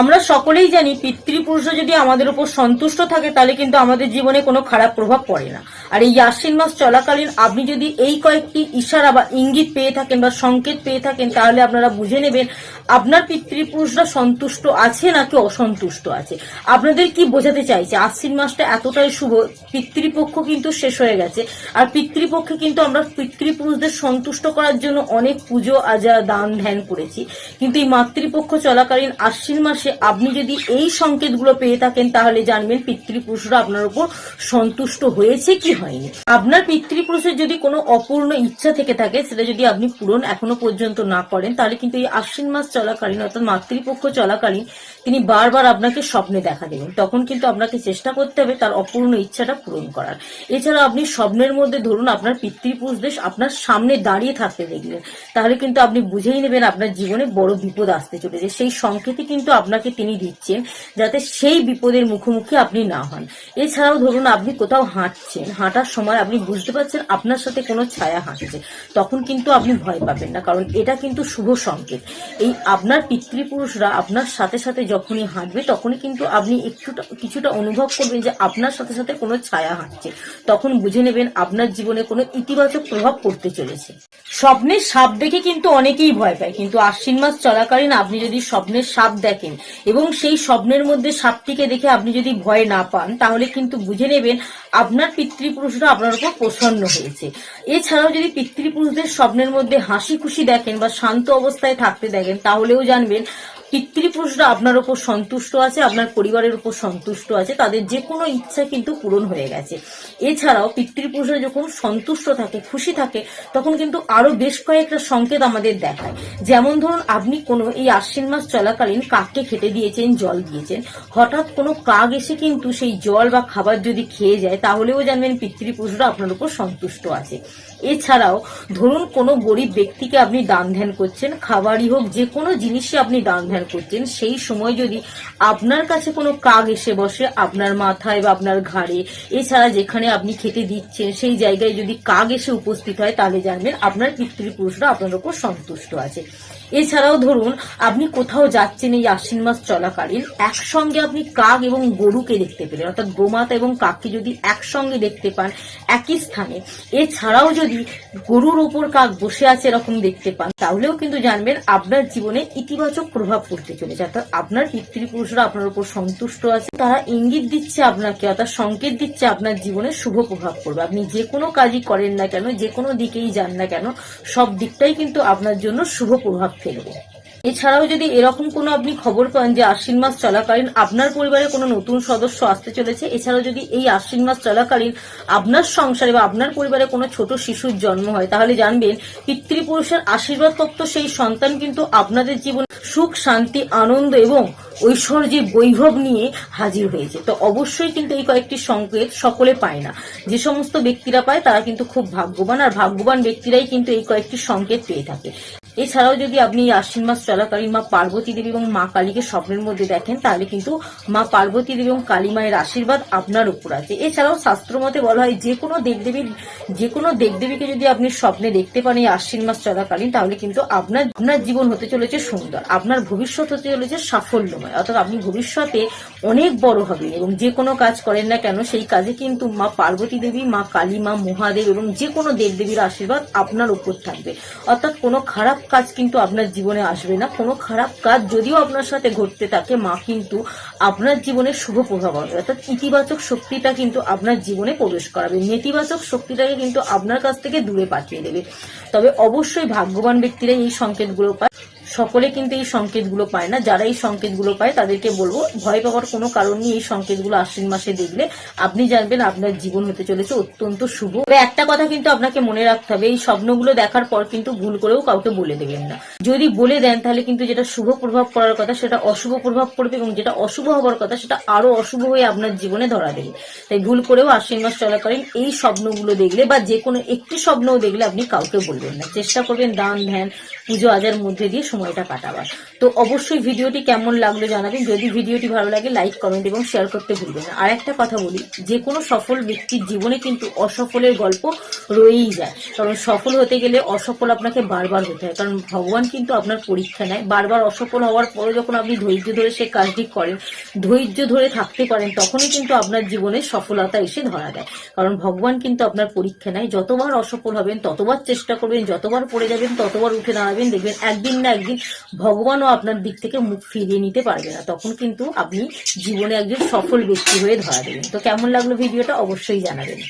আমরা সকলেই জানি পিতৃপুরুষরা যদি আমাদের উপর সন্তুষ্ট থাকে, তাহলে কিন্তু আমাদের জীবনে কোনো খারাপ প্রভাব পড়ে না। আর এই আশ্বিন মাস চলাকালীন আপনি যদি এই কয়েকটি ইশারা বা ইঙ্গিত পেয়ে থাকেন বা সংকেত পেয়ে থাকেন, তাহলে আপনারা বুঝে নেবেন আপনার পিতৃপুরুষরা সন্তুষ্ট আছে নাকি অসন্তুষ্ট আছে। আপনাদের কি বোঝাতে চাইছে? আশ্বিন মাসটা এতটাই শুভ, পিতৃপক্ষ কিন্তু শেষ হয়ে গেছে। আর পিতৃপক্ষে কিন্তু আমরা পিতৃপুরুষদের সন্তুষ্ট করার জন্য অনেক পুজো আজা দান, ধ্যান করেছি। কিন্তু এই মাতৃপক্ষ চলাকালীন আশ্বিন মাসে আপনি যদি এই সংকেতগুলো পেয়ে থাকেন, তাহলে জানবেন পিতৃপুরুষরা আপনার উপর সন্তুষ্ট হয়েছে কি হয়নি। আপনার পিতৃপুরুষের যদি কোনো অপূর্ণ ইচ্ছা থেকে থাকে, সেটা যদি আপনি পূরণ এখনও পর্যন্ত না করেন, তাহলে কিন্তু এই আশ্বিন মাস চলাকালীন, অর্থাৎ মাতৃপক্ষ চলাকালীন, তিনি বারবার আপনাকে স্বপ্নে দেখা দেবেন। তখন কিন্তু আপনাকে চেষ্টা করতে হবে তার অপূর্ণ ইচ্ছাটা পূরণ করার। এছাড়া আপনি স্বপ্নের মধ্যে ধরুন আপনার পিতৃপুরুষদের আপনার সামনে দাঁড়িয়ে থাকতে দেখলেন, তাহলে কিন্তু আপনি বুঝেই নেবেন আপনার জীবনে বড় বিপদ আসতে চলেছে। সেই সংকেতই কিন্তু আপনাকে তিনি দিচ্ছেন যাতে সেই বিপদের মুখোমুখি আপনি না হন। এছাড়াও ধরুন, আপনি কোথাও হাঁটছেন, হাঁটার সময় আপনি বুঝতে পারছেন আপনার সাথে কোনো ছায়া হাঁটছে, তখন কিন্তু আপনি ভয় পাবেন না, কারণ এটা কিন্তু শুভ সংকেত। এই আপনার পিতৃপুরুষরা আপনার সাথে সাথে যখনই হাঁটবে, তখনই কিন্তু আপনি একটুটা, কিছুটা অনুভব করবেন যে আপনার সাথে সাথে কোনো ছায়া হাঁটছে। তখন বুঝে নেবেন আপনার জীবনে কোনো ইতিবাচক প্রভাব পড়তে চলেছে। স্বপ্নের সাপ দেখে কিন্তু অনেকেই ভয় পায়, কিন্তু আশ্বিন মাস চলাকালীন আপনি যদি স্বপ্নের সাপ দেখেন এবং সেই স্বপ্নের মধ্যে সাপটিকে দেখে আপনি যদি ভয় না পান, তাহলে কিন্তু বুঝে নেবেন আপনার পিতৃপুরুষরা আপনার উপর প্রসন্ন হয়েছে। এছাড়াও যদি পিতৃপুরুষদের স্বপ্নের মধ্যে হাসি খুশি দেখেন বা শান্ত অবস্থায় থাকতে দেখেন, তাহলেও জানবেন পিতৃপুরুষরা আপনার উপর সন্তুষ্ট আছে, আপনার পরিবারের উপর সন্তুষ্ট আছে, তাদের যে কোনো ইচ্ছা কিন্তু পূরণ হয়ে গেছে। এছাড়াও পিতৃপুরুষরা যখন সন্তুষ্ট থাকে, খুশি থাকে, তখন কিন্তু আরও বেশ কয়েকটা সংকেত আমাদের দেখায়। যেমন ধরুন, আপনি কোনো এই আশ্বিন মাস চলাকালীন কাককে খেতে দিয়েছেন, জল দিয়েছেন। হঠাৎ কোনো কাক এসে কিন্তু সেই জল বা খাবার যদি খেয়ে যায়, তাহলেও জানবেন পিতৃপুরুষরা আপনার উপর সন্তুষ্ট আছে। এছাড়াও ধরুন, কোনো গরিব ব্যক্তিকে আপনি দান ধ্যান করছেন, খাবারই হোক যে কোনো জিনিসই আপনি দান ধ্যান করছেন, সেই সময় যদি আপনার কাছে কোনো কাক এসে বসে আপনার মাথায় বা আপনার ঘাড়ে, এছাড়া যেখানে আপনি খেতে দিচ্ছেন, সেই জায়গায় যদি কাক এসে উপস্থিত হয়, তাহলে জানবেন আপনার পিতৃপুরুষরা আপনার উপর সন্তুষ্ট আছে। এছাড়াও ধরুন, আপনি কোথাও যাচ্ছেন এই আশ্বিন মাস চলাকালীন, একসঙ্গে আপনি কাক এবং গরুকে দেখতে পেলেন, অর্থাৎ গোমাতা এবং কাককে যদি একসঙ্গে দেখতে পান একই স্থানে, এছাড়াও যদি গরুর উপর কাক বসে আছে এরকম দেখতে পান, তাহলেও কিন্তু জানবেন আপনার জীবনে ইতিবাচক প্রভাব পড়তে চলেছে। অর্থাৎ আপনার পিতৃপুরুষরা আপনার উপর সন্তুষ্ট আছে, তারা ইঙ্গিত দিচ্ছে আপনাকে, অর্থাৎ সংকেত দিচ্ছে আপনার জীবনে শুভ প্রভাব পড়বে। আপনি যে কোনো কাজই করেন না কেন, যে কোনো দিকেই যান না কেন, সব দিকটাই কিন্তু আপনার জন্য শুভ প্রভাব ফেলবে এছাড়াও যদি এরকম কোনো আপনি খবর পান যে আশ্বিন মাস চলাকালীন আপনার পরিবারে কোনো নতুন সদস্য আসতে চলেছে, এছাড়াও যদি এই আশ্বিন মাস চলাকালীন আপনার সংসারে বা আপনার পরিবারে কোনো ছোট শিশুর জন্ম হয়, তাহলে জানবেন পিতৃপুরুষের আশীর্বাদ তত্ত্ব সেই সন্তান কিন্তু আপনাদের জীবনে সুখ, শান্তি, আনন্দ এবং ঐশ্বর্যের বৈভব নিয়ে হাজির হয়েছে। তো অবশ্যই কিন্তু এই কয়েকটি সংকেত সকলে পায় না। যে সমস্ত ব্যক্তিরা পায়, তারা কিন্তু খুব ভাগ্যবান, আর ভাগ্যবান ব্যক্তিরাই কিন্তু এই কয়েকটি সংকেত পেয়ে থাকে। এছাড়াও যদি আপনি আশ্বিন মাস চলাকালীন মা পার্বতী দেবী এবং মা কালীকে স্বপ্নের মধ্যে দেখেন, তাহলে কিন্তু মা পার্বতী দেবী এবং কালী মায়ের আশীর্বাদ আপনার উপর আছে। এছাড়াও শাস্ত্রমতে বলা হয়, যে কোনো দেবদেবীর, যে কোনো দেবদেবীকে যদি আপনি স্বপ্নে দেখতে পান এই আশ্বিন মাস চলাকালীন, তাহলে কিন্তু আপনার আপনার জীবন হতে চলেছে সুন্দর, আপনার ভবিষ্যৎ হতে চলেছে সাফল্যময়। অর্থাৎ আপনি ভবিষ্যতে অনেক বড় হবেন এবং যে কোনো কাজ করেন না কেন, সেই কাজে কিন্তু মা পার্বতী দেবী, মা কালী, মা মহাদেব এবং যে কোনো দেবদেবীর আশীর্বাদ আপনার উপর থাকবে। অর্থাৎ কোনো খারাপ কাজ কিন্তু আপনার জীবনে আসবে না। কোনো খারাপ কাজ যদিও আপনার সাথে ঘটতে থাকে, মা কিন্তু আপনার জীবনে শুভ প্রভাব হবে অর্থাৎ ইতিবাচক শক্তিটা কিন্তু আপনার জীবনে প্রবেশ করাবে। নেতিবাচক শক্তিটাকে কিন্তু আপনার কাছ থেকে দূরে পাঠিয়ে দেবে। তবে অবশ্যই ভাগ্যবান ব্যক্তিরা এই সংকেতগুলো পায়। সকলে কিন্তু এই সংকেতগুলো পায় না। যারা এই সংকেতগুলো পায়, তাদেরকে বলব, ভয় পাওয়ার কোনো কারণ নেই এই সংকেতগুলো আশ্বিন মাসে দেখলে। আপনি জানবেন আপনার জীবন হতে চলেছে অত্যন্ত শুভ। তবে একটা কথা কিন্তু আপনাকে মনে রাখতে হবে, এই স্বপ্নগুলো দেখার পর কিন্তু ভুল করেও কাউকে বলে দেবেন না। যদি বলে দেন, তাহলে কিন্তু যেটা শুভ প্রভাব পড়ার কথা, সেটা অশুভ প্রভাব পড়বে এবং যেটা অশুভ হওয়ার কথা, সেটা আরও অশুভ হয়ে আপনার জীবনে ধরা দেবে। তাই ভুল করেও আশ্বিন মাস চলাকালীন এই স্বপ্নগুলো দেখলে বা যে কোনো একটি স্বপ্নও দেখলে আপনি কাউকে বলবেন না। চেষ্টা করবেন দান, ধ্যান, পুজো আজার মধ্যে দিয়ে সময়টা কাটাবার। তো অবশ্যই ভিডিওটি কেমন লাগল জানাবেন। যদি ভিডিওটি ভালো লাগে লাইক কমেন্ট এবং শেয়ার করতে ভুলবেন আর একটা কথা বলি, যে কোনো সফল ব্যক্তির জীবনে কিন্তু অসফলের গল্প রয়েই যায়। কারণ সফল হতে গেলে অসফল আপনাকে বারবার হতে হয়। কারণ ভগবান কিন্তু আপনার পরীক্ষা নেয়। বারবার অসফল হওয়ার পরে যখন আপনি ধৈর্য ধরে সে কাজটি করেন, ধৈর্য ধরে থাকতে পারেন, তখনই কিন্তু আপনার জীবনে সফলতা এসে ধরা দেয়। কারণ ভগবান কিন্তু আপনার পরীক্ষা নেয়। যতবার অসফল হবেন, ততবার চেষ্টা করবেন, যতবার পড়ে যাবেন, ততবার উঠে দাঁড়াবেন, দেখবেন একদিন না একদিন ভগবানও আপনার দিক থেকে মুখ ফিরিয়ে নিতে পারবে না। তখন কিন্তু আপনি জীবনে একজন সফল ব্যক্তি হয়ে ধরা দেবেন। তো কেমন লাগল ভিডিওটা অবশ্যই জানাবেন।